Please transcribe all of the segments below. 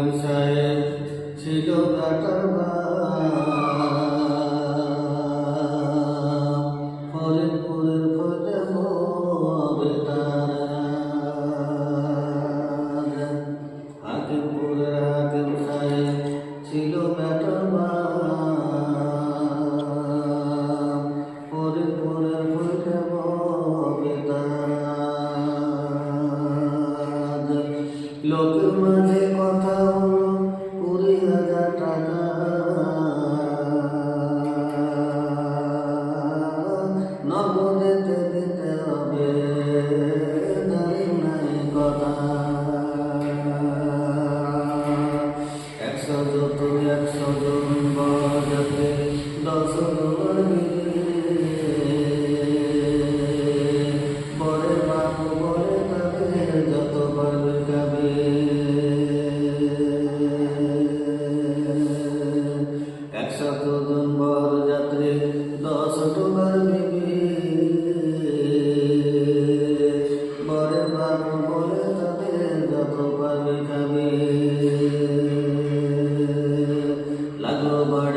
হাকিম সাহেব ছিল কাটার ফরিদপুরের ফতে হাকিমপুরের হাকিম সাহেব ছিল কাটার ফরিদপুরের কথা হলো, কুড়ি হাজার টাকা। নগদেতে দিতে হবে, জানি নাই কথা। একশো যত একশো জন বাজাতে দশ ডলার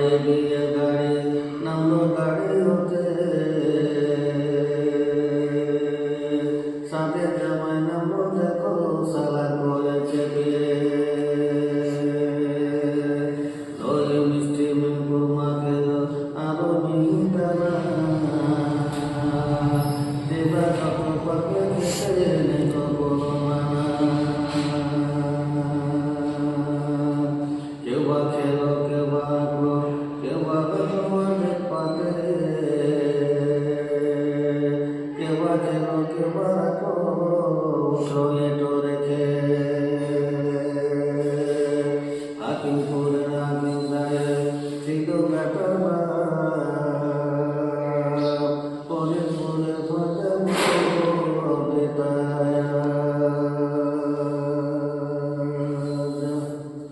বাড়ে বিয়ে গাড়ি নামলো গাড়ি হতে সাথে জামাই নামলো দেখো সালা করেছে বিয়ে দই মিষ্টি মিঙ্গুর মাকে আরও মিহিদানা দেবা কাপড় পাকে খেতে নেই বলো মানা কেউ বা তোমার শহীদরে